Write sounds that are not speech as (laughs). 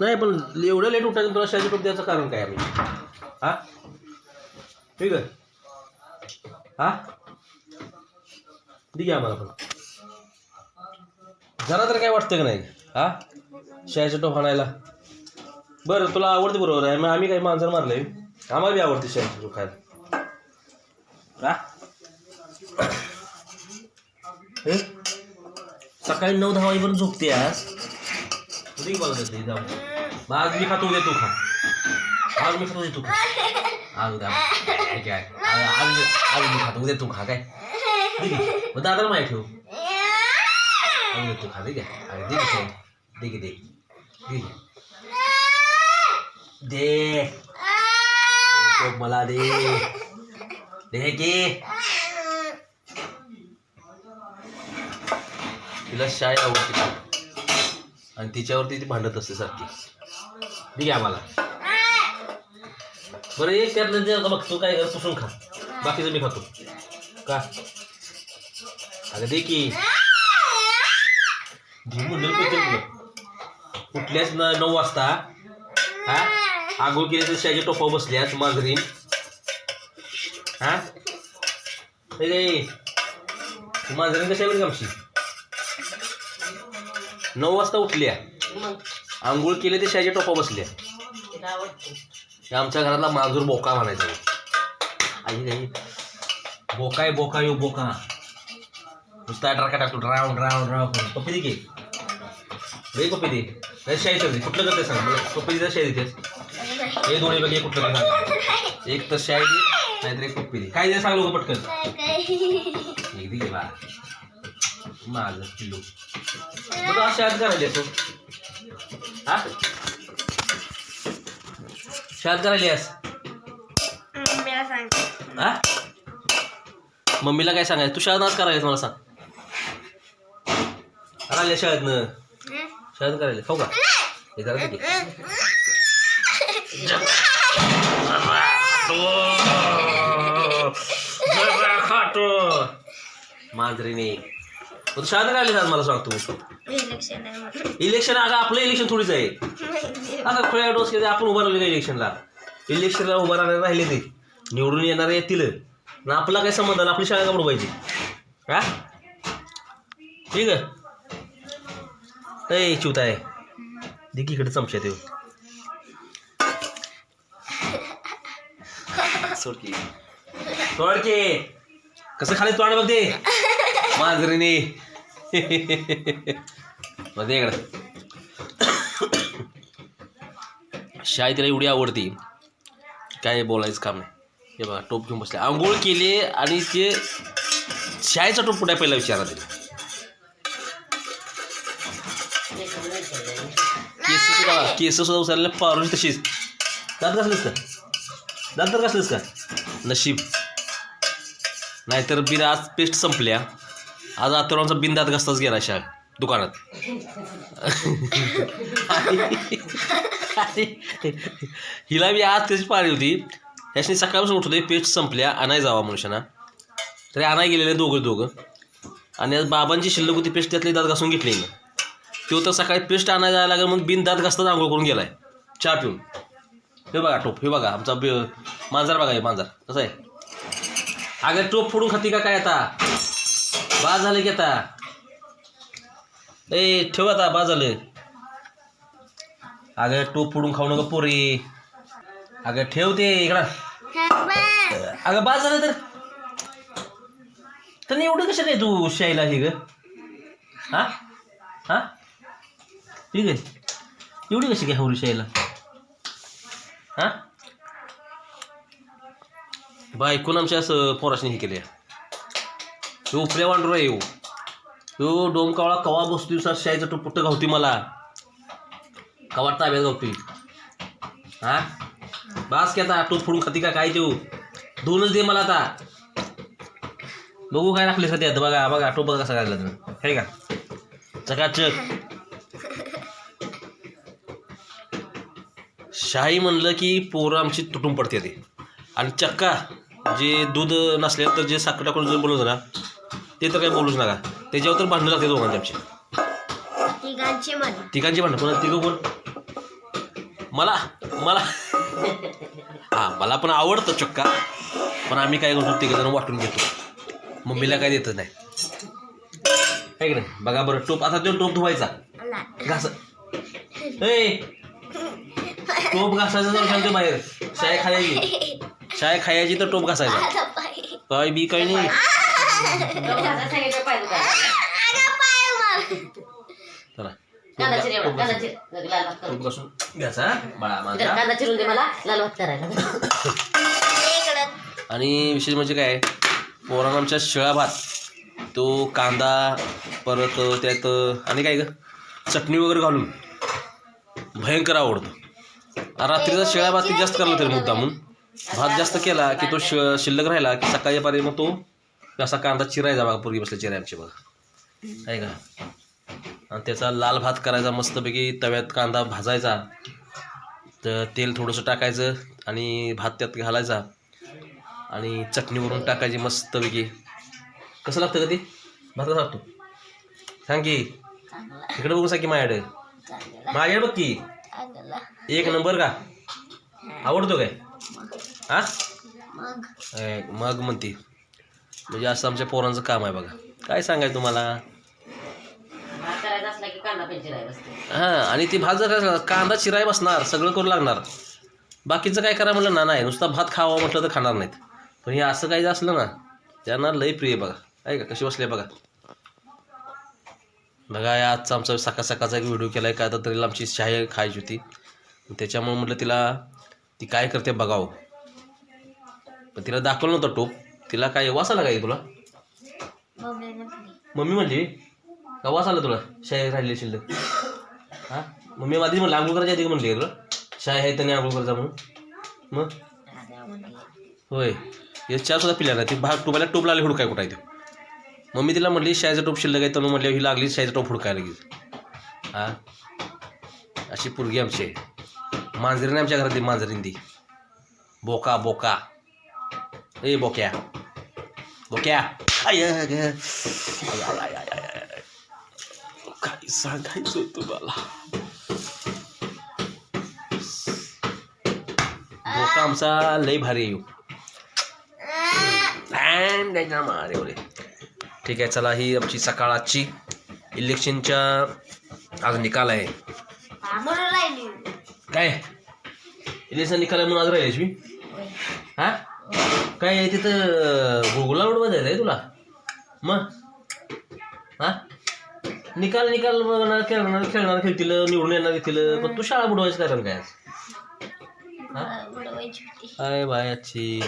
नाही पण एवढं लेट उठायचं तुला शाळेची टोप द्यायचं कारण काय आम्ही हा? ठीक आहे. हा? ठीक आहे आम्हाला पण. जरा तर काय वाटतं का नाही? हा? शाळेचा टोप आणायला बरं तुला आवडते बरोबर आहे. मग आम्ही काही मांजर मारलंय आम्हाला बी आवडते शाळेचा टोप खायला. हा? हे? सकाळी नऊ दहा वाजेपर्यंत झोपते आज. ठीक बोलत मला जाऊ मग आज मी खातो उद्या तू खा आज मी खातो उद्या तू खा आज उद्या ठीक आहे आज आज मी खातो उद्या तू खा काय? मग दादाला माहिती ठेव उद्या तू खा अरे दे की दे दे. दे की. दे. दे तो मला दे. दे की. तिला शाळे आवडते आणि तिच्यावरती ती भांडत असते सारखी. ठीक आम्हाला. बरं एक त्यातलं जे आता बघ तू काय कर पुसून खा. बाकीचं मी खातो. का? अगं दे की. घे कुठल्याच नऊ वाजता हा? आंघोळ केली तर शाळेच्या टोपावर बसल्यास मांजरीन हा? रे मांजरीन कशा वेळी आमची? नऊ वाजता उठल्या. आंघोळ केले ते शाळेच्या टोपा बसल्या. हे आमच्या घरातला मांजूर बोका म्हणायचा. आई नाही. बोका आहे बोका यो बोका. नुसता ट्राका टाकतो राऊंड राऊंड राऊंड करून. पप्पी दे की. रे पप्पी दे. नाही शाही ठेवते कुठलं करते सांग? पप्पी दे शाही देतेस. हे दोन्ही पैकी कुठलं तरी सांग? एक तर शाही दे नाहीतर एक पप्पी दे. काय दे सांग लोक पटकन? एक दे बा. माझं किलो मग अशा आज करायला तू हा? शाळेत करायली आहेस मम्मीला हा? मम्मीला काय सांगायचं? तू शाळेत आज करायला मला सांग. आल्या शाळेतनं. शाळेत करायला. खाऊ का? हे करा किती खातो मांजरीने. तू शाळेत करायला आज मला सांग तू. इलेक्शन आहे म्हणून. इलेक्शन अगं आपलं इलेक्शन थोडीच आहे. आता खुल्या डोस केले आपण उभं राहिलो का इलेक्शनला इलेक्शनला उभं राहणार राहिले ते. निवडून येणारे येतील ना आपला काय संबंध नाही आपली शाळा का बुडवायची? हा? ठीक आहे. ए चिवता आहे. देखी इकडे चमच्यात येऊ. सोडकी. सोडकी. कसं खाली तोंड बघ ते (laughs) मांजरीने. (laughs) मध्ये इकडं. शाळेत तिला एवढी आवडती. काय बोलायचं काम नाही. हे बघा टोप घेऊन बसले. आंघोळ केली आणि ते शाळेचा टोप कुठे पहिला विचारा तिला. केस सुद्धा केस सुद्धा उचलले पारोशी तशीच. दात कसलीस का? दात तर कसलीस का? नशीब. नाहीतर बिन आज पेस्ट संपल्या. आज आतुरांचा बिन दात घसताच गेला शाळेत दुकानात. हिला मी आज त्याची पाळी होती? ह्याची सकाळपासून उठवते पेस्ट संपल्या आणाय जावा मनुष्याना तरी आणाय गेलेले दोघं दोघं. आणि आज बाबांची शिल्लक होती पेस्ट त्यातले दात घासून घेतली ना तो तर सकाळी पेस्ट आणायला जायला लागेल म्हणून बिन दात घासताच आंघोळ करून गेलाय. चहा पिऊन. हे बघा टोप हे बघा आमचा मांजर बघा हे मांजर. कसं आहे? अगं टोप फोडून खाती का काय आता? बाद झालं की आता. ए ठेव आता बाजाले. झालं अगं टोप फोडून खाऊ नका पोरी. अगं ठेव ते इकडं. अगं बाद झालं तर. तर एवढं कसं काय तू शाईला हे ग? हा? हा? ठीक आहे एवढी कशी काय हवली शाईला? हा? बाय आमच्या असं पोराशने हे केले ह्यो उपऱ्या येऊ तो डोमकावळा कवा बसतो दिवसात शाईचा तो पुट्ट गावती मला? कवा ताब्यात गावती हा? बास की आता टोप फोडून खाती का? काय देऊ? दोनच दे मला आता. बघू काय राखले सध्या बघा बघा टोप बघा कसा काढला तुम्ही काय का? चकाचक. शाही म्हणलं की पोरं आमची तुटून पडते ते. आणि चक्का जे दूध नसल्यानंतर जे साखर टाकून जर बोलवतं ना ते तर काही बोलूच नका. त्याच्यावर तर भांडणं लागते दोघांची आमची. तिघांची तिघांची भांडणं. पण तिघं कोण? मला मला. हा मला पण आवडतं चक्का. पण आम्ही काय करतो तिघ जण वाटून घेतो. मम्मीला काय देत नाही. आहे की नाही? बघा बरं टोप. आता तो टोप धुवायचा. घास. टोप घासायचा जर सांगतो बाहेर. शाय खायची शाय खायची तर टोप घासायचा. काय बी काही नाही. चला कांदा कांदा लाल भात करून. घ्यायचा बाळा माझा कांदा चिरून दे मला लाल भात करायला आणि विशेष म्हणजे काय पोरांना आमच्या शिळा भात तो कांदा परत त्यात आणि काय ग चटणी वगैरे घालून भयंकर आवडतो रात्रीचा शिळा भात किती जास्त करला तरी मुद्दामून भात जास्त केला की तो शि शिल्लक राहिला की सकाळी पारी मग तो असा कांदा चिरायचा बघा पूर्वी बसल्या चिराय आमची बघा. आहे का? आणि त्याचा लाल भात करायचा मस्तपैकी तव्यात कांदा भाजायचा. तर तेल थोडंसं टाकायचं आणि भात त्यात घालायचा. आणि चटणीवरून टाकायची मस्तपैकी. कसं लागतं का ते? भात कसा लागतो. सांग की. इकडे बघून सांग की माझ्याकडे. माझ्याकडे बघ की. एक नंबर का? आवडतो काय? हा? मग म्हणते. म्हणजे असं आमच्या पोरांचं काम आहे बघा. काय सांगाय तुम्हाला? की हां आणि ती भात जर कांदा चिराय बसणार सगळं करू लागणार. बाकीचं काय करा म्हणलं ना नाही नुसता भात खावा म्हटलं तर खाणार नाहीत. पण हे असं काही असलं ना त्यांना लय प्रिय बघा. आहे का? कशी बसले बघा. बघा या आजचा आमचा सकाळ सकाळचा एक व्हिडिओ केला आहे काय तर तरी आमची शाही खायची होती. त्याच्यामुळे म्हटलं तिला ती काय करते बघावं. पण तिला दाखवलं नव्हतं टोप. तिला काय वास आला काय तुला? मम्मी म्हणली का वास आला तुला? शाही राहिली शिल्लक हा? मम्मी माझी म्हणलं आंघोळ करायची आधी म्हणली तुला? शाही आहे त्याने आंघोळ करायचा म्हणून. मग? होय. हे चहा सुद्धा पिल्या ना ती भाग टोपायला टोप लागली हुडकाय कुठं आहे ते. मम्मी तिला म्हणली शाळेचा टोप शिल्लक आहे तर म्हणली ही लागली शाळेचा टोप हुडकाय लगेच. हा? अशी पुरगी आमची आहे. मांजरीने आमच्या घरात ती मांजरीन ती. बोका बोका. ए बोक्या. बोक्या आय. काय सांगायचं तुम्हाला बोका आमचा लय भारी त्याच्या मारे. ठीक आहे चला ही आमची सकाळची इलेक्शनच्या आज निकाल आहे काय इलेक्शन निकाल आहे म्हणून आज राहिली हा काय आहे तिथं गुगला रोडमध्ये आहे तुला. मग हा? निकाल निकाल बघणार खेळणार खेळणार खेळतील निवडून येणार येतील पण तू शाळा बुडवायचं कारण काय आज? हा? काय बाय अच्छी